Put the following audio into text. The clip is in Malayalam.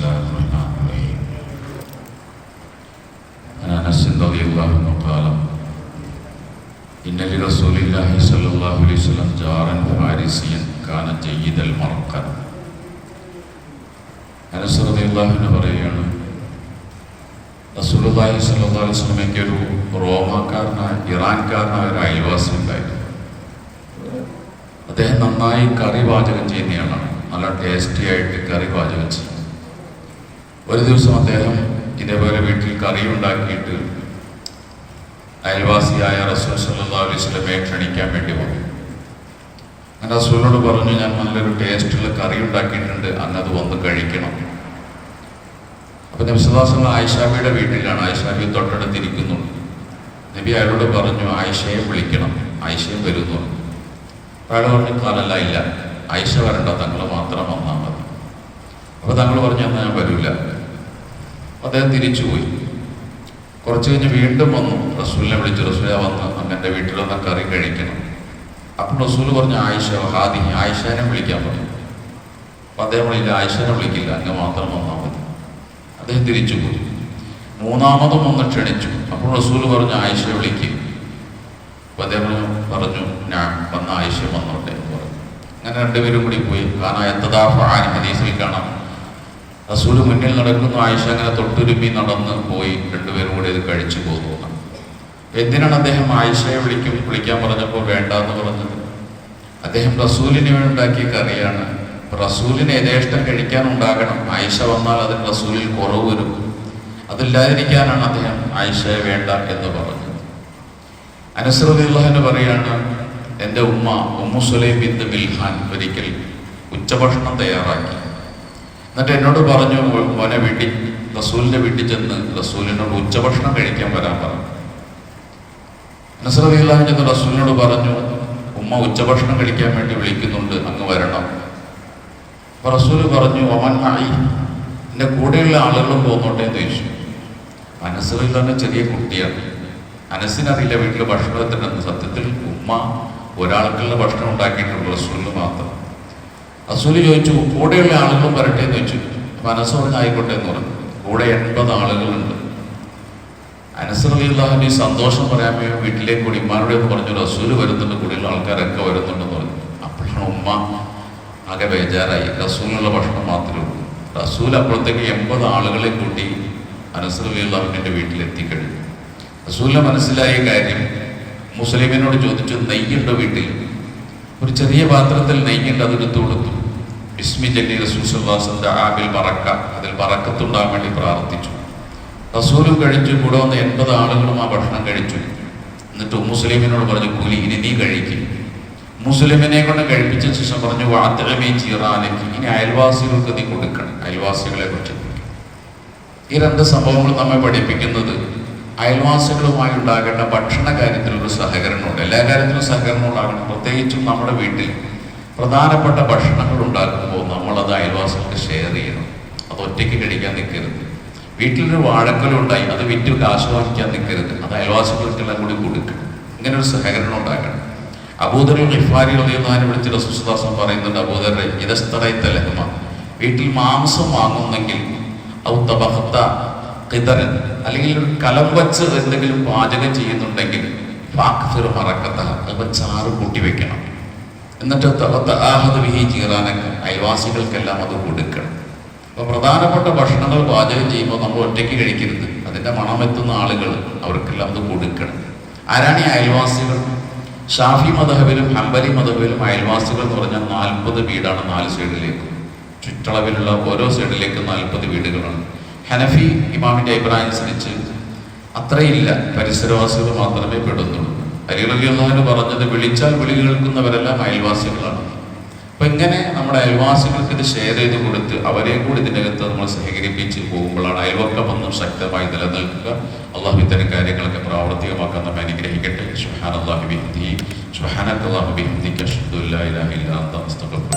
الله الرحمن الرحيم عن انس رضي الله عنه قال ان لرسول الله صلى الله عليه وسلم جارا فارسيا كان جيد المرقد അനസ് റളിയല്ലാഹു അൻഹു പറയുകയാണ് റസൂലുള്ളാഹി സ്വല്ലല്ലാഹു അലൈഹി വസല്ലമയ്ക്ക് ഒരു റോമാക്കാരനായ ഇറാൻകാരനായ ഒരു അയൽവാസി ഉണ്ടായിരുന്നു അദ്ദേഹം നന്നായി കറി പാചകം ചെയ്യുന്നയാളാണ് നല്ല ടേസ്റ്റി ആയിട്ട് കറി പാചകം ചെയ്യും ഒരു ദിവസം അദ്ദേഹം ഇതേപോലെ വീട്ടിൽ കറി ഉണ്ടാക്കിയിട്ട് അയൽവാസിയായ റസൂൽ വസല്ലമയെ ക്ഷണിക്കാൻ വേണ്ടി പോയി. അങ്ങനെ റസൂലിനോട് പറഞ്ഞു ഞാൻ നല്ലൊരു ടേസ്റ്റുള്ള കറി ഉണ്ടാക്കിയിട്ടുണ്ട് അന്നത് വന്ന് കഴിക്കണം. അപ്പൊ നബിസുദാസങ്ങൾ ആയിഷാബിയുടെ വീട്ടിലാണ് ആയിഷാബി തൊട്ടടുത്തിരിക്കുന്നു നബി അയാളോട് പറഞ്ഞു ആയിഷയെ വിളിക്കണം ആയിഷയും വരുന്നു അയാൾ പറഞ്ഞു കാലല്ല ഇല്ല. ആയിഷ വരണ്ട തങ്ങൾ മാത്രം വന്നാൽ മതി. അപ്പൊ തങ്ങൾ പറഞ്ഞു എന്നാൽ ഞാൻ വരൂല. അപ്പൊ അദ്ദേഹം തിരിച്ചുപോയി കുറച്ച് കഴിഞ്ഞ് വീണ്ടും വന്നു. റസൂലിനെ വിളിച്ച് റസൂല വന്ന് അങ്ങനെ വീട്ടിൽ വന്ന കറി കഴിക്കണം. അപ്പം റസൂൽ പറഞ്ഞു ആയിഷ ഹാദി ആയിഷാനെ വിളിക്കാൻ പറഞ്ഞു. അപ്പൊ അദ്ദേഹം വിളിക്കില്ല ആയിഷാനെ വിളിക്കില്ല അങ്ങ് മാത്രം വന്നാൽ മതി. അദ്ദേഹം തിരിച്ചു പോയി. മൂന്നാമതും ഒന്ന് ക്ഷണിച്ചു. അപ്പോൾ റസൂൽ പറഞ്ഞു ആയിഷ വിളിക്കും. അപ്പൊ അദ്ദേഹം പറഞ്ഞു ഞാൻ വന്ന ആയിഷ വന്നോട്ടെ പറഞ്ഞു. അങ്ങനെ രണ്ടുപേരും കൂടി പോയി. കാരണം എത്തതാ ഫാൻ? ഹദീസിൽ കാണാം. റസൂൽ മുന്നിൽ നടക്കുന്നു ആയിഷ അങ്ങനെ തൊട്ടുരുമ്പി നടന്ന് പോയി രണ്ടുപേരും കൂടി ഇത് കഴിച്ചു പോകുന്നു. എന്തിനാണ് അദ്ദേഹം ആയിഷയെ വിളിക്കും വിളിക്കാൻ പറഞ്ഞപ്പോൾ വേണ്ട എന്ന് പറഞ്ഞത്? അദ്ദേഹം റസൂലിന് വേണ്ടി ഉണ്ടാക്കിയ കറിയാണ് റസൂലിന് യഥേഷ്ടം കഴിക്കാൻ ഉണ്ടാകണം. ആയിഷ വന്നാൽ അതിന് റസൂലിൽ കുറവ് വരും. അതില്ലാതിരിക്കാനാണ് അദ്ദേഹം ആയിഷയെ വേണ്ട എന്ന് പറഞ്ഞത്. അനുസൃതിള്ളഹന് പറയാണ് എന്റെ ഉമ്മ ഉമ്മു സുലൈം ബിന്ദ് ഒരിക്കൽ ഉച്ചഭക്ഷണം തയ്യാറാക്കി. എന്നിട്ട് എന്നോട് പറഞ്ഞു മോനെ വീട്ടിൽ റസൂലിന്റെ വീട്ടിൽ ചെന്ന് റസൂലിനോട് ഉച്ചഭക്ഷണം കഴിക്കാൻ വരാൻ പറഞ്ഞു. നസറിയാൻ ചെന്ന് റസൂലിനോട് പറഞ്ഞു ഉമ്മ ഉച്ചഭക്ഷണം കഴിക്കാൻ വേണ്ടി വിളിക്കുന്നുണ്ട് അങ്ങ് വരണം. അപ്പൊ റസൂൽ പറഞ്ഞു ഒമൻ ആയി എന്റെ കൂടെയുള്ള ആളുകളും പോന്നോട്ടെ എന്ന് ചോദിച്ചു. അനസറില്ലാണ്ട് ചെറിയ കുട്ടിയാണ്. അനസിനറിയില്ല വീട്ടിൽ ഭക്ഷണത്തിനെന്ന് സത്യത്തിൽ ഉമ്മ ഒരാൾക്കുള്ള ഭക്ഷണം ഉണ്ടാക്കിയിട്ടുള്ളൂ റസൂലിന് മാത്രം. റസൂൽ ചോദിച്ചു കൂടെയുള്ള ആളുകളും വരട്ടെ എന്ന് ചോദിച്ചു. അപ്പൊ അനസ് പറഞ്ഞ ആയിക്കോട്ടെ എന്ന് പറഞ്ഞു. കൂടെ എൺപത് ആളുകളുണ്ട്. അനസറിയാഹുവിന്റെ സന്തോഷം പറയാൻ വേണ്ടി വീട്ടിലേക്ക് കുടിമാരുടെ എന്ന് പറഞ്ഞു റസൂൽ വരുന്നുണ്ട് കൂടെയുള്ള ആൾക്കാരൊക്കെ വരുന്നുണ്ടെന്ന് പറഞ്ഞു. അപ്പോഴാണ് ഉമ്മ ആകെ ബേജാറായി. റസൂലിനുള്ള ഭക്ഷണം മാത്രമേ ഉള്ളൂ. റസൂൽ അപ്പോഴത്തേക്ക് എൺപത് ആളുകളെ കൂട്ടി വീട്ടിലെത്തി കഴിഞ്ഞു. റസൂലിനെ മനസ്സിലായ കാര്യം മുസ്ലിമിനോട് ചോദിച്ചു നെയ്യുണ്ടോ വീട്ടിൽ? ഒരു ചെറിയ പാത്രത്തിൽ നെയ്യുണ്ട് അതെടുത്തു കൊടുത്തു. ബിസ്മി ജല്ലി റസൂൽ ആബിൽ പറക്ക. അതിൽ പറക്കത്തുണ്ടാകാൻ വേണ്ടി പ്രാർത്ഥിച്ചു. റസൂലും കഴിച്ചു കൂടെ വന്ന എൺപത് ആളുകളും ആ ഭക്ഷണം കഴിച്ചു. എന്നിട്ട് മുസ്ലിമിനോട് പറഞ്ഞു കൂലി ഇനി നീ കഴിക്കും. മുസ്ലിമിനെ കൊണ്ട് കഴിപ്പിച്ച ശേഷം പറഞ്ഞു വാത്തഴമേ ചീറാനക്ക് ഇനി അയൽവാസികൾക്ക് നീ കൊടുക്കണം അയൽവാസികളെ കുറിച്ച്. ഈ രണ്ട് സംഭവങ്ങൾ നമ്മെ പഠിപ്പിക്കുന്നത് അയൽവാസികളുമായി ഉണ്ടാകേണ്ട ഭക്ഷണ കാര്യത്തിലൊരു സഹകരണമുണ്ട്. എല്ലാ കാര്യത്തിലും സഹകരണം ഉണ്ടാകണം പ്രത്യേകിച്ചും നമ്മുടെ വീട്ടിൽ പ്രധാനപ്പെട്ട ഭക്ഷണങ്ങൾ ഉണ്ടാക്കുമ്പോൾ നമ്മളത് അയൽവാസികൾക്ക് ഷെയർ ചെയ്യണം. അത് ഒറ്റയ്ക്ക് കഴിക്കാൻ നിൽക്കരുത്. വീട്ടിലൊരു വാഴക്കല ഉണ്ടായി അത് വിറ്റ് ആസ്വാദിക്കാൻ നിൽക്കരുത്. അത് അയൽവാസികൾക്കെല്ലാം കൂടി കൊടുക്കണം. ഇങ്ങനെ ഒരു സഹകരണം ഉണ്ടാക്കണം. അബൂദറിൽ ഖിഫാരി ഉദയനാനെ വിളിച്ച് റസൂസുദാസൻ പറയുന്നുണ്ട് അബൂദറെ ഇതസ്തറൈത്ത ലഹ്മ വീട്ടിൽ മാംസം വാങ്ങുന്നെങ്കിൽ ഔത്തബഹത്ത കിതറൻ അല്ലെങ്കിൽ ഒരു കലം വച്ച് എന്തെങ്കിലും പാചകം ചെയ്യുന്നുണ്ടെങ്കിൽ ഫാക്ഫിർ മറക്കത്ത അത് ചാറ് കൂട്ടി വെക്കണം. എന്നിട്ട് ആഹത് വിഹി അയൽവാസികൾക്കെല്ലാം അത് കൊടുക്കണം. അപ്പൊ പ്രധാനപ്പെട്ട ഭക്ഷണങ്ങൾ പാചകം ചെയ്യുമ്പോൾ നമ്മൾ ഒറ്റയ്ക്ക് കഴിക്കരുത്. അതിന്റെ മണമെത്തുന്ന ആളുകൾ അവർക്കെല്ലാം അത് കൊടുക്കണം. ആരാണ് ഈ അയൽവാസികൾ? ഷാഫി മതഹബിലും ഹംബലി മതഹബിലും അയൽവാസികൾ എന്ന് പറഞ്ഞാൽ നാൽപ്പത് വീടാണ് നാല് സൈഡിലേക്ക്. ചുറ്റളവിലുള്ള ഓരോ സൈഡിലേക്ക് നാൽപ്പത് വീടുകളാണ്. ഹനഫി ഇമാമിന്റെ അഭിപ്രായം അനുസരിച്ച് അത്രയില്ല. പരിസരവാസികൾ മാത്രമേ പെടുന്നുള്ളൂ. അലികളിയൊന്നു പറഞ്ഞത് വിളിച്ചാൽ വിളി കേൾക്കുന്നവരെല്ലാം അയൽവാസികളാണ്. അപ്പൊ ഇങ്ങനെ നമ്മുടെ അയൽവാസികൾക്ക് ഇത് ഷെയർ ചെയ്ത് കൊടുത്ത് അവരെ കൂടി ഇതിനകത്ത് നമ്മൾ സഹകരിപ്പിച്ച് പോകുമ്പോഴാണ് അയൽവക്കമെന്നും ശക്തമായി നിലനിൽക്കുക. അള്ളാഹു ഇത്തരം കാര്യങ്ങളൊക്കെ പ്രാവർത്തികമാക്കാൻ നമ്മെ അനുഗ്രഹിക്കട്ടെ. ഷുഹാൻ അള്ളാഹുബി ബിഹി ഷുഹാനത്ത് അള്ളാഹു ബിഹിദിക്ക് അഷ്ഹദു അല്ലാ ഇലാഹ ഇല്ലാ അന്ത അസ്തഗ്ഫിറുക